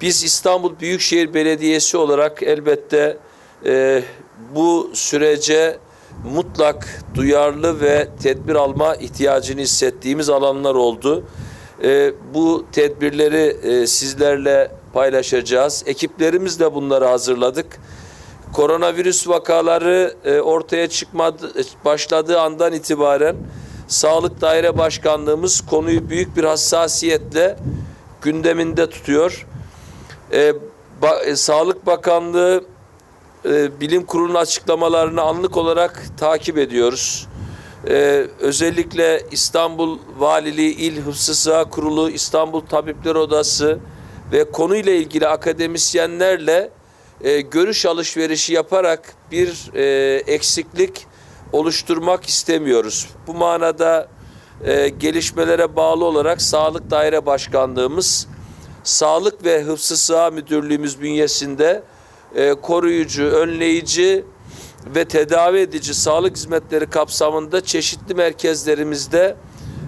Biz İstanbul Büyükşehir Belediyesi olarak elbette e, bu sürece mutlak duyarlı ve tedbir alma ihtiyacını hissettiğimiz alanlar oldu. E, bu tedbirleri e, sizlerle paylaşacağız. Ekiplerimizle bunları hazırladık. Koronavirüs vakaları e, ortaya çıkmadı başladığı andan itibaren Sağlık Daire Başkanlığımız konuyu büyük bir hassasiyetle gündeminde tutuyor. E, ba- e, Sağlık Bakanlığı e, Bilim Kurulu'nun açıklamalarını anlık olarak takip ediyoruz. E, özellikle İstanbul Valiliği İl Hıfzı Kurulu, İstanbul Tabipler Odası ve konuyla ilgili akademisyenlerle e, görüş alışverişi yaparak bir e, eksiklik oluşturmak istemiyoruz. Bu manada e, gelişmelere bağlı olarak Sağlık Daire Başkanlığımız, Sağlık ve Hıfzı Sıha Müdürlüğümüz bünyesinde e, koruyucu, önleyici ve tedavi edici sağlık hizmetleri kapsamında çeşitli merkezlerimizde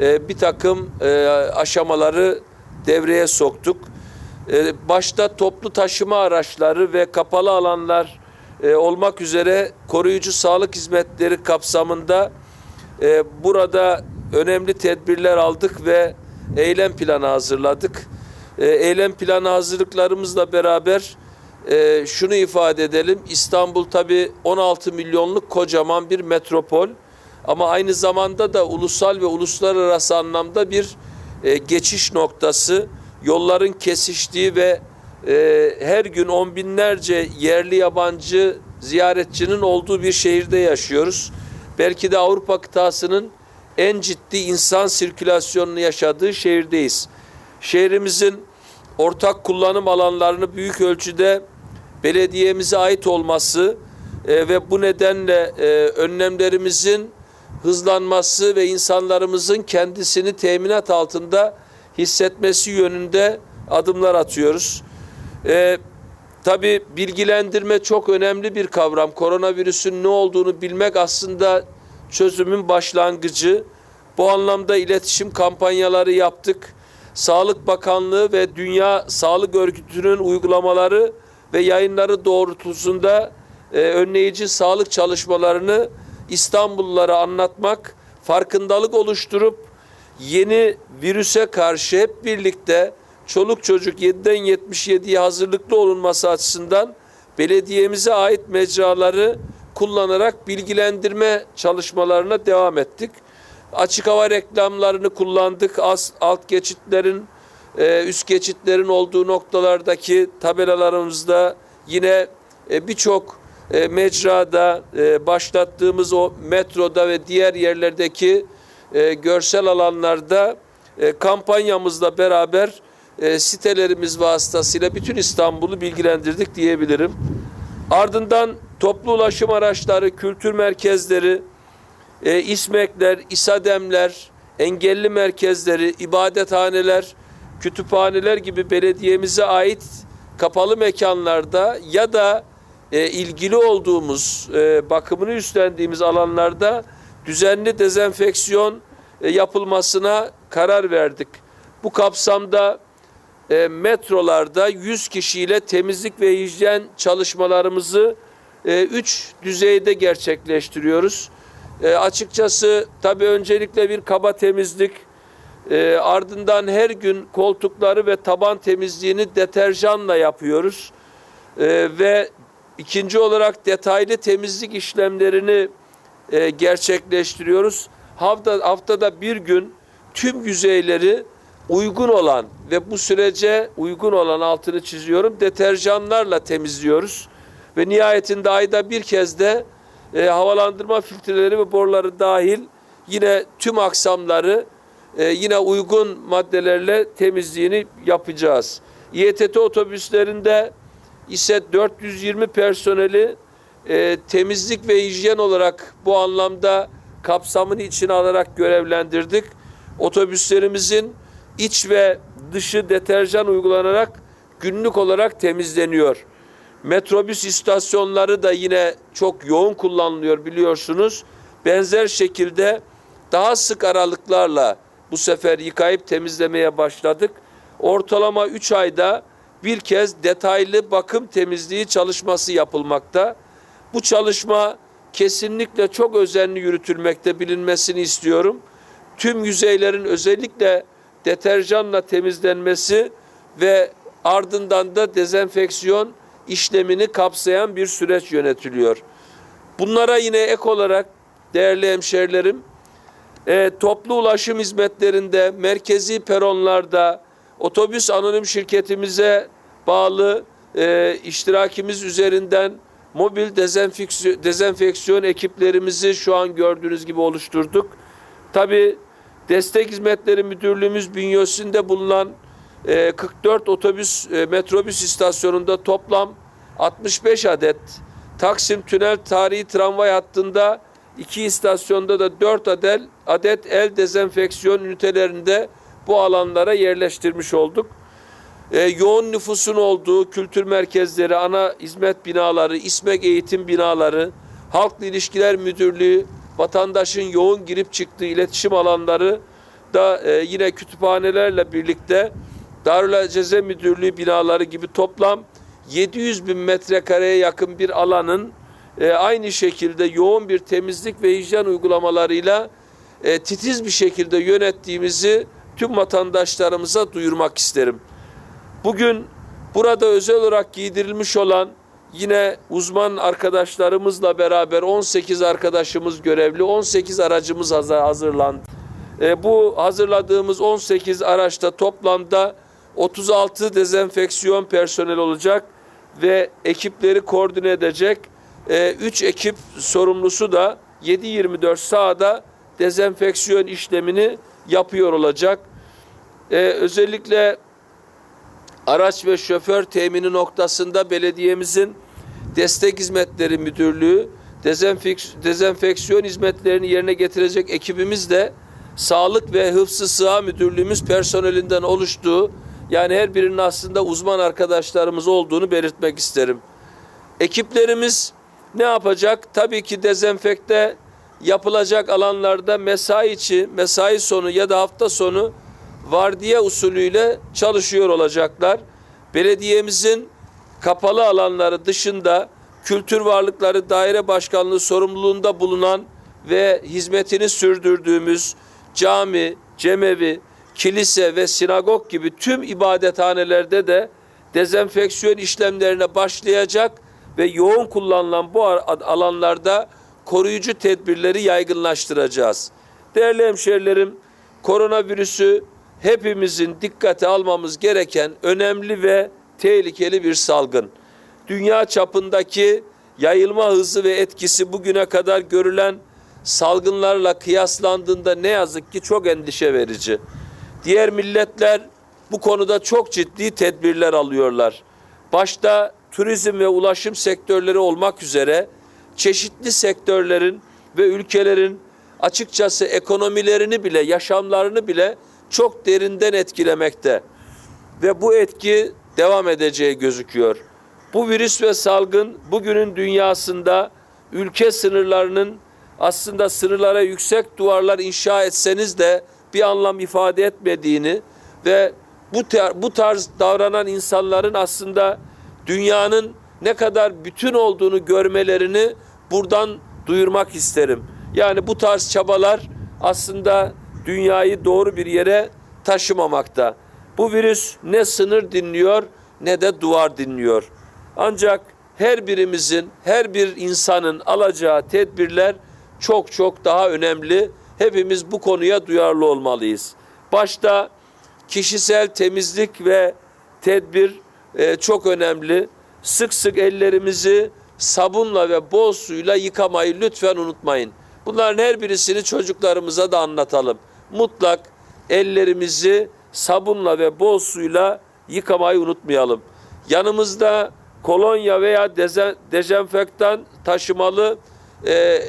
e, bir takım e, aşamaları devreye soktuk. E, başta toplu taşıma araçları ve kapalı alanlar e, olmak üzere koruyucu sağlık hizmetleri kapsamında e, burada önemli tedbirler aldık ve eylem planı hazırladık. E, eylem planı hazırlıklarımızla beraber e, şunu ifade edelim. İstanbul tabi 16 milyonluk kocaman bir metropol ama aynı zamanda da ulusal ve uluslararası anlamda bir e, geçiş noktası. Yolların kesiştiği ve e, her gün on binlerce yerli yabancı ziyaretçinin olduğu bir şehirde yaşıyoruz. Belki de Avrupa kıtasının en ciddi insan sirkülasyonunu yaşadığı şehirdeyiz. Şehrimizin ortak kullanım alanlarını büyük ölçüde belediyemize ait olması e, ve bu nedenle e, önlemlerimizin hızlanması ve insanlarımızın kendisini teminat altında hissetmesi yönünde adımlar atıyoruz. E, tabii bilgilendirme çok önemli bir kavram. Koronavirüsün ne olduğunu bilmek aslında çözümün başlangıcı. Bu anlamda iletişim kampanyaları yaptık. Sağlık Bakanlığı ve Dünya Sağlık Örgütü'nün uygulamaları ve yayınları doğrultusunda e, önleyici sağlık çalışmalarını İstanbullulara anlatmak, farkındalık oluşturup yeni virüse karşı hep birlikte çoluk çocuk 7'den 77'ye hazırlıklı olunması açısından belediyemize ait mecraları kullanarak bilgilendirme çalışmalarına devam ettik. Açık hava reklamlarını kullandık. As- alt geçitlerin, e, üst geçitlerin olduğu noktalardaki tabelalarımızda yine e, birçok e, mecrada e, başlattığımız o metroda ve diğer yerlerdeki e, görsel alanlarda e, kampanyamızla beraber e, sitelerimiz vasıtasıyla bütün İstanbul'u bilgilendirdik diyebilirim. Ardından toplu ulaşım araçları, kültür merkezleri, e, İSMEK'ler, İSADEM'ler, engelli merkezleri, ibadethaneler, kütüphaneler gibi belediyemize ait kapalı mekanlarda ya da e, ilgili olduğumuz, e, bakımını üstlendiğimiz alanlarda düzenli dezenfeksiyon e, yapılmasına karar verdik. Bu kapsamda e, metrolarda 100 kişiyle temizlik ve hijyen çalışmalarımızı 3 düzeyde gerçekleştiriyoruz. E, açıkçası tabii öncelikle bir kaba temizlik, e, ardından her gün koltukları ve taban temizliğini deterjanla yapıyoruz. E, ve ikinci olarak detaylı temizlik işlemlerini e, gerçekleştiriyoruz. Hafta, haftada bir gün tüm yüzeyleri uygun olan ve bu sürece uygun olan altını çiziyorum deterjanlarla temizliyoruz. Ve nihayetinde ayda bir kez de e, havalandırma filtreleri ve boruları dahil yine tüm aksamları e, yine uygun maddelerle temizliğini yapacağız. İETT otobüslerinde ise 420 personeli e, temizlik ve hijyen olarak bu anlamda kapsamını içine alarak görevlendirdik. Otobüslerimizin iç ve dışı deterjan uygulanarak günlük olarak temizleniyor. Metrobüs istasyonları da yine çok yoğun kullanılıyor biliyorsunuz. Benzer şekilde daha sık aralıklarla bu sefer yıkayıp temizlemeye başladık. Ortalama 3 ayda bir kez detaylı bakım temizliği çalışması yapılmakta. Bu çalışma kesinlikle çok özenli yürütülmekte bilinmesini istiyorum. Tüm yüzeylerin özellikle deterjanla temizlenmesi ve ardından da dezenfeksiyon işlemini kapsayan bir süreç yönetiliyor. Bunlara yine ek olarak değerli hemşerilerim, e, toplu ulaşım hizmetlerinde, merkezi peronlarda, otobüs anonim şirketimize bağlı e, iştirakimiz üzerinden mobil dezenfeksiyon, dezenfeksiyon ekiplerimizi şu an gördüğünüz gibi oluşturduk. Tabii Destek Hizmetleri Müdürlüğümüz bünyesinde bulunan e, 44 otobüs e, metrobüs istasyonunda toplam 65 adet Taksim Tünel Tarihi Tramvay hattında iki istasyonda da 4 adet, adet el dezenfeksiyon ünitelerinde bu alanlara yerleştirmiş olduk. Ee, yoğun nüfusun olduğu kültür merkezleri, ana hizmet binaları, İSMEK eğitim binaları, Halkla İlişkiler Müdürlüğü, vatandaşın yoğun girip çıktığı iletişim alanları da e, yine kütüphanelerle birlikte Darül Ceze Müdürlüğü binaları gibi toplam 700 bin metrekareye yakın bir alanın e, aynı şekilde yoğun bir temizlik ve hijyen uygulamalarıyla e, titiz bir şekilde yönettiğimizi tüm vatandaşlarımıza duyurmak isterim. Bugün burada özel olarak giydirilmiş olan yine uzman arkadaşlarımızla beraber 18 arkadaşımız görevli, 18 aracımız hazır- hazırlandı. E, bu hazırladığımız 18 araçta toplamda 36 dezenfeksiyon personel olacak ve ekipleri koordine edecek 3 ekip sorumlusu da 7-24 sahada dezenfeksiyon işlemini yapıyor olacak. E, özellikle araç ve şoför temini noktasında belediyemizin destek hizmetleri müdürlüğü dezenfeks- dezenfeksiyon hizmetlerini yerine getirecek ekibimiz de sağlık ve hıfzı sıha müdürlüğümüz personelinden oluştuğu yani her birinin aslında uzman arkadaşlarımız olduğunu belirtmek isterim. Ekiplerimiz ne yapacak? Tabii ki dezenfekte yapılacak alanlarda mesai içi, mesai sonu ya da hafta sonu vardiya usulüyle çalışıyor olacaklar. Belediyemizin kapalı alanları dışında kültür varlıkları daire başkanlığı sorumluluğunda bulunan ve hizmetini sürdürdüğümüz cami, cemevi, kilise ve sinagog gibi tüm ibadethanelerde de dezenfeksiyon işlemlerine başlayacak ve yoğun kullanılan bu alanlarda koruyucu tedbirleri yaygınlaştıracağız. Değerli hemşerilerim, koronavirüsü hepimizin dikkate almamız gereken önemli ve tehlikeli bir salgın. Dünya çapındaki yayılma hızı ve etkisi bugüne kadar görülen salgınlarla kıyaslandığında ne yazık ki çok endişe verici. Diğer milletler bu konuda çok ciddi tedbirler alıyorlar. Başta turizm ve ulaşım sektörleri olmak üzere çeşitli sektörlerin ve ülkelerin açıkçası ekonomilerini bile, yaşamlarını bile çok derinden etkilemekte. Ve bu etki devam edeceği gözüküyor. Bu virüs ve salgın bugünün dünyasında ülke sınırlarının aslında sınırlara yüksek duvarlar inşa etseniz de bir anlam ifade etmediğini ve bu tar- bu tarz davranan insanların aslında dünyanın ne kadar bütün olduğunu görmelerini buradan duyurmak isterim. Yani bu tarz çabalar aslında dünyayı doğru bir yere taşımamakta. Bu virüs ne sınır dinliyor ne de duvar dinliyor. Ancak her birimizin, her bir insanın alacağı tedbirler çok çok daha önemli. Hepimiz bu konuya duyarlı olmalıyız. Başta kişisel temizlik ve tedbir e, çok önemli. Sık sık ellerimizi sabunla ve bol suyla yıkamayı lütfen unutmayın. Bunların her birisini çocuklarımıza da anlatalım. Mutlak ellerimizi sabunla ve bol suyla yıkamayı unutmayalım. Yanımızda kolonya veya deze, dezenfektan taşımalı e,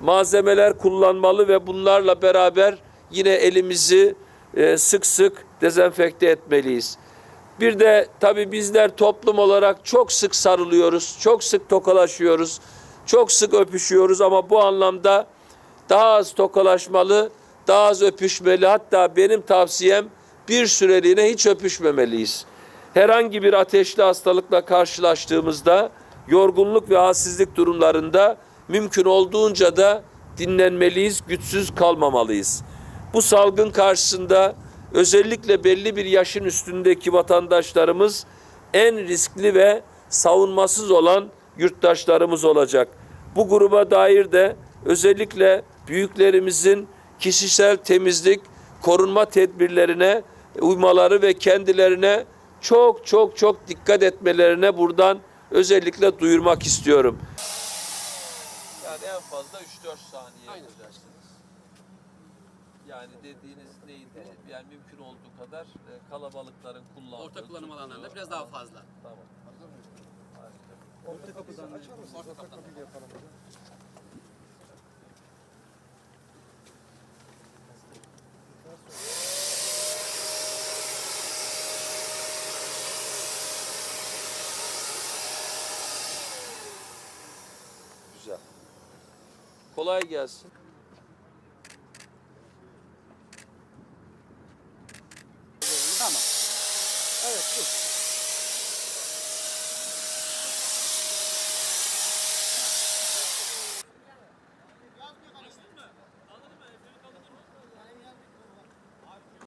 malzemeler kullanmalı ve bunlarla beraber yine elimizi e, sık sık dezenfekte etmeliyiz. Bir de tabii bizler toplum olarak çok sık sarılıyoruz, çok sık tokalaşıyoruz, çok sık öpüşüyoruz ama bu anlamda daha az tokalaşmalı, daha az öpüşmeli. Hatta benim tavsiyem bir süreliğine hiç öpüşmemeliyiz. Herhangi bir ateşli hastalıkla karşılaştığımızda yorgunluk ve halsizlik durumlarında mümkün olduğunca da dinlenmeliyiz, güçsüz kalmamalıyız. Bu salgın karşısında özellikle belli bir yaşın üstündeki vatandaşlarımız en riskli ve savunmasız olan yurttaşlarımız olacak. Bu gruba dair de özellikle büyüklerimizin kişisel temizlik, korunma tedbirlerine uymaları ve kendilerine çok çok çok dikkat etmelerine buradan özellikle duyurmak istiyorum. Yani en fazla 3-4 saniye Aynen. yapacaksınız. Yani dediğiniz neydi? Yani mümkün olduğu kadar e, kalabalıkların kullandığı. Orta kullanım tuttuğu- alanlarında biraz daha fazla. Tamam. Orta kapıdan. Orta kapıdan. Güzel. Kolay gelsin.